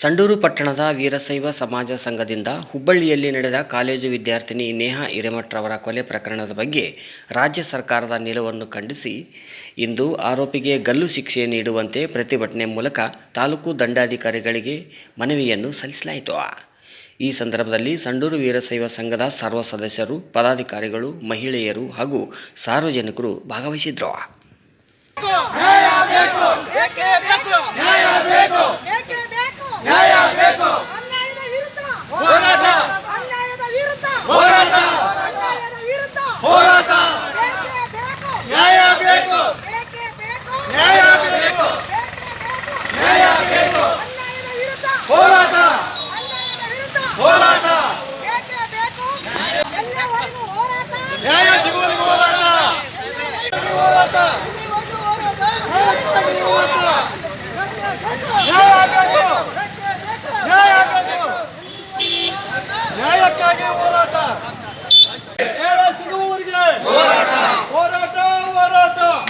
ಸಂಡೂರು ಪಟ್ಟಣದ ವೀರಶೈವ ಸಮಾಜ ಸಂಘದಿಂದ ಹುಬ್ಬಳ್ಳಿಯಲ್ಲಿ ನಡೆದ ಕಾಲೇಜು ವಿದ್ಯಾರ್ಥಿನಿ ನೇಹಾ ಹಿರೇಮಠರವರ ಕೊಲೆ ಪ್ರಕರಣದ ಬಗ್ಗೆ ರಾಜ್ಯ ಸರ್ಕಾರದ ನಿಲುವನ್ನು ಖಂಡಿಸಿ, ಇಂದು ಆರೋಪಿಗೆ ಗಲ್ಲು ಶಿಕ್ಷೆ ನೀಡುವಂತೆ ಪ್ರತಿಭಟನೆ ಮೂಲಕ ತಾಲೂಕು ದಂಡಾಧಿಕಾರಿಗಳಿಗೆ ಮನವಿಯನ್ನು ಸಲ್ಲಿಸಲಾಯಿತು. ಈ ಸಂದರ್ಭದಲ್ಲಿ ಸಂಡೂರು ವೀರಶೈವ ಸಂಘದ ಸರ್ವ ಸದಸ್ಯರು, ಪದಾಧಿಕಾರಿಗಳು, ಮಹಿಳೆಯರು ಹಾಗೂ ಸಾರ್ವಜನಿಕರು ಭಾಗವಹಿಸಿದ್ರು. ಬೇಕೇ. ನ್ಯಾಯ ಬೇಕು ಬೇಕೇ ಬೇಕು ನ್ಯಾಯ ಬೇಕು ಅನ್ಯಾಯದ ವಿರುದ್ಧ ಹೋರಾಟ ಅನ್ಯಾಯದ ವಿರುದ್ಧ ಹೋರಾಟ ಅನ್ಯಾಯದ ವಿರುದ್ಧ ಹೋರಾಟ ಬೇಕೇ ಬೇಕು ನ್ಯಾಯ ಬೇಕು ಬೇಕೇ ಬೇಕು ನ್ಯಾಯ ಬೇಕು ನ್ಯಾಯ ಬೇಕು ಅನ್ಯಾಯದ ವಿರುದ್ಧ ಹೋರಾಟ ಅನ್ಯಾಯದ ವಿರುದ್ಧ ಹೋರಾಟ ಬೇಕೇ ಬೇಕು ಎಲ್ಲವರೆಗೂ ಹೋರಾಟ ನ್ಯಾಯ ಸಿಗುವವರೆಗೂ ಹೋರಾಟ ಹೋರಾಟ ನ್ಯಾಯಕ್ಕಾಗಿ ಹೋರಾಟ ನ್ಯಾಯ ಸಿಗುವವರೆಗೆ ಹೋರಾಟ ಹೋರಾಟ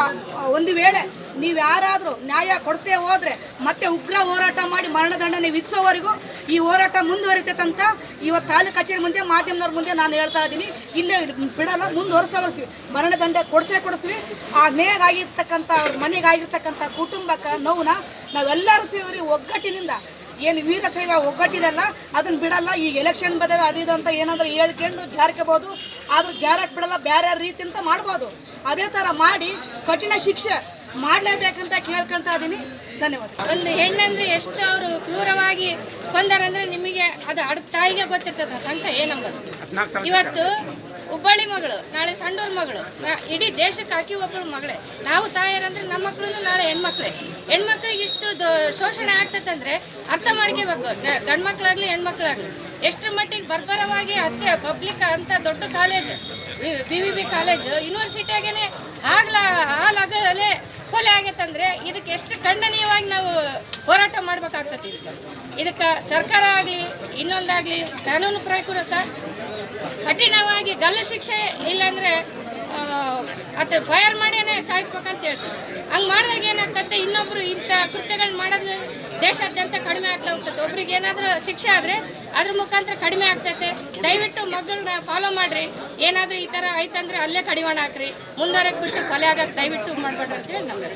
ಒಂದು ವೇಳೆ ನೀವು ಯಾರಾದರೂ ನ್ಯಾಯ ಕೊಡಿಸ್ದೇ ಹೋದರೆ ಮತ್ತೆ ಉಗ್ರ ಹೋರಾಟ ಮಾಡಿ ಮರಣದಂಡನೆ ವಿಧಿಸೋವರೆಗೂ ಈ ಹೋರಾಟ ಮುಂದುವರಿತೆ ಅಂತ ಇವತ್ತು ತಾಲೂಕು ಕಚೇರಿ ಮುಂದೆ, ಮಾಧ್ಯಮದವ್ರ ಮುಂದೆ ನಾನು ಹೇಳ್ತಾ ಇದ್ದೀನಿ. ಇಲ್ಲೇ ಬಿಡಲ್ಲ ಮುಂದುವರಿಸ್ತಾ ಬರ್ತೀವಿ ಮರಣದಂಡ ಕೊಡಿಸೇ ಕೊಡಿಸ್ತೀವಿ. ಆ ನೇಗಾಗಿರ್ತಕ್ಕಂಥ ಅವ್ರ ಮನೆಗಾಗಿರ್ತಕ್ಕಂಥ ಕುಟುಂಬಕ್ಕೆ ನೋವನ್ನ ನಾವೆಲ್ಲರೂ ಸೇರಿ ಒಗ್ಗಟ್ಟಿನಿಂದ ಏನು ವೀರಶೈವ ಒಗ್ಗಟ್ಟಿದೆಲ್ಲ ಅದನ್ನ ಬಿಡಲ್ಲ. ಈಗ ಎಲೆಕ್ಷನ್ ಬದವೆ ಅದು ಇದು ಅಂತ ಏನಾದರೂ ಹೇಳ್ಕೊಂಡು ಜಾರ್ಕೋಬೋದು ಆದರೂ ಜಾರಕ್ಕೆ ಬಿಡಲ್ಲ ಬೇರೆ ರೀತಿ ಅಂತ ಮಾಡ್ಬೋದು. ಅದೇ ಥರ ಮಾಡಿ ಕಠಿಣ ಶಿಕ್ಷೆ ಮಾಡಲೇಬೇಕಂತ ಕೇಳ್ಕೊಳ್ತಾ ಇದ್ದೀನಿ ಧನ್ಯವಾದ. ಒಂದು ಹೆಣ್ಣಂದ್ರೆ ಎಷ್ಟು ಅವರು ಕ್ರೂರವಾಗಿ ಕೊಂದರಂದ್ರೆ ನಿಮಗೆ ಅದು ಅಡ್ ತಾಯಿಗೆ ಗೊತ್ತಿರ್ತದ. ಸಂಕಟ ಏನಂಬುದು? ಇವತ್ತು ಹುಬ್ಬಳ್ಳಿ ಮಗಳು, ನಾಳೆ ಸಂಡೂರು ಮಗಳು. ಇಡೀ ದೇಶಕ್ಕೆ ಹಾಕಿ ಒಬ್ಬಳು ಮಗಳೇ. ನಾವು ತಾಯರಂದ್ರೆ ನಮ್ಮ ಮಕ್ಕಳು ನಾಳೆ ಹೆಣ್ಮಕ್ಳೆ. ಹೆಣ್ಮಕ್ಳಿಗೆ ಇಷ್ಟು ಶೋಷಣೆ ಆಗ್ತದಂದ್ರೆ ಅರ್ಥ ಮಾಡ್ಕೋಬೇಕು. ಗಂಡು ಮಕ್ಕಳಾಗ್ಲಿ ಹೆಣ್ಮಕ್ಳಾಗ್ಲಿ. ಎಷ್ಟು ಮಟ್ಟಿಗೆ ಬರ್ಬರವಾಗಿ ಅತ್ತೆ, ಪಬ್ಲಿಕ್ ಅಂತ ದೊಡ್ಡ college B V B college ಯೂನಿವರ್ಸಿಟಿಯಾಗೇನೆ ಆಗ್ಲಾ ಕೊಲೆ ಆಗೈತಂದ್ರೆ ಇದಕ್ಕೆ ಎಷ್ಟು ಖಂಡನೀಯವಾಗಿ ನಾವು ಹೋರಾಟ ಮಾಡ್ಬೇಕಾಗ್ತತಿ ಇದಕ್ಕೆ. ಇದಕ್ಕೆ ಸರ್ಕಾರ ಆಗಲಿ, ಇನ್ನೊಂದಾಗಲಿ ಕಾನೂನು ಪ್ರಕೃತ ಕಠಿಣವಾಗಿ ಗಲ್ಲು ಶಿಕ್ಷೆ ಇಲ್ಲಾಂದ್ರೆ ಅದು ಫೈರ್ ಮಾಡಿನೇ ಸಾಯಿಸ್ಬೇಕಂತ ಹೇಳ್ತಾರೆ. ಹಂಗೆ ಮಾಡಿದಾಗ ಏನಾಗ್ತದೆ ಇನ್ನೊಬ್ರು ಇಂಥ ಕೃತ್ಯಗಳನ್ನ ಮಾಡೋದು ದೇಶಾದ್ಯಂತ ಕಡಿಮೆ ಆಗ್ತಾ ಹೋಗ್ತದೆ ಒಬ್ರಿಗೆ ಏನಾದರೂ ಶಿಕ್ಷೆ ಆದರೆ ಅದ್ರ ಮುಖಾಂತರ ಕಡಿಮೆ ಆಗ್ತೈತೆ. ದಯವಿಟ್ಟು ಮಗಳನ್ನ ಫಾಲೋ ಮಾಡಿರಿ. ಏನಾದರೂ ಈ ಥರ ಆಯ್ತಂದ್ರೆ ಅಲ್ಲೇ ಕಡಿವಾಣ ಹಾಕ್ರಿ. ಮುಂದುವರೆಗೆ ಬಿಟ್ಟು ಕೊಲೆ ಆಗಕ್ಕೆ ದಯವಿಟ್ಟು ಮಾಡಬೇಡ್ರಿ ಅಂತೇಳಿ ನಮ್ದು